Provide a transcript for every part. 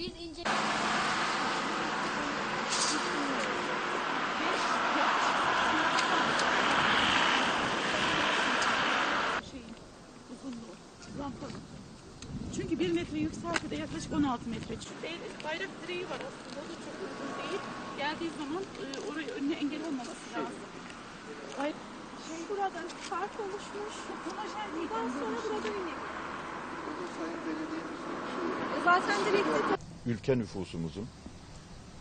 Biz ince... Çünkü bir metre yükselti de yaklaşık 16 metre. Çünkü bayrak direği var aslında. Da çok uzun değil. Geldiği zaman e, oraya önüne engel olmaması lazım. Bay Şey burada park oluşmuş. homojen değil. Daha sonra burada Sayın Belediye'nin Zaten direkte ülke nüfusumuzun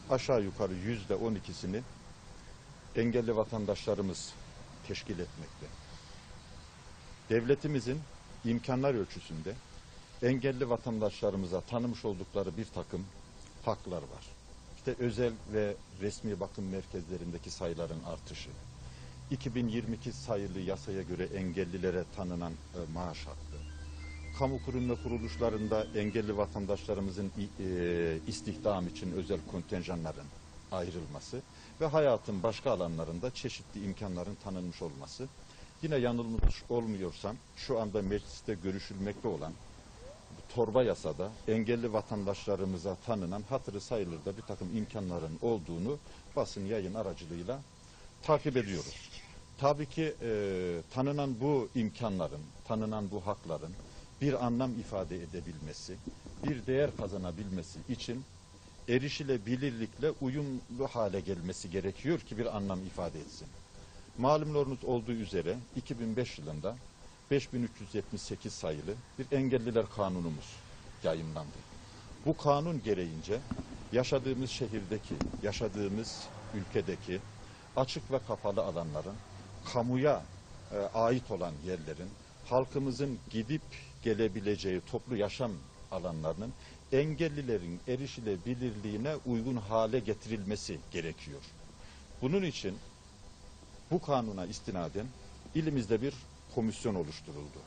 aşağı yukarı yüzde on ikisini engelli vatandaşlarımız teşkil etmekte. Devletimizin imkanlar ölçüsünde engelli vatandaşlarımıza tanımış oldukları bir takım haklar var. İşte özel ve resmi bakım merkezlerindeki sayıların artışı, 2022 sayılı yasaya göre engellilere tanınan e, maaş hakkı, kamu kurum ve kuruluşlarında engelli vatandaşlarımızın e, istihdam için özel kontenjanların ayrılması ve hayatın başka alanlarında çeşitli imkanların tanınmış olması. Yine yanılmış olmuyorsam şu anda mecliste görüşülmekte olan torba yasada engelli vatandaşlarımıza tanınan hatırı sayılır da bir takım imkanların olduğunu basın yayın aracılığıyla takip ediyoruz. Tabii ki e, tanınan bu imkanların, tanınan bu hakların bir anlam ifade edebilmesi, bir değer kazanabilmesi için erişilebilirlikle uyumlu hale gelmesi gerekiyor ki bir anlam ifade etsin. Malumunuz olduğu üzere 2005 yılında 5378 sayılı bir engelliler kanunumuz yayınlandı. Bu kanun gereğince yaşadığımız şehirdeki, yaşadığımız ülkedeki açık ve kapalı alanların, kamuya e, ait olan yerlerin, halkımızın gidip gelebileceği toplu yaşam alanlarının engellilerin erişilebilirliğine uygun hale getirilmesi gerekiyor. Bunun için bu kanuna istinaden ilimizde bir komisyon oluşturuldu.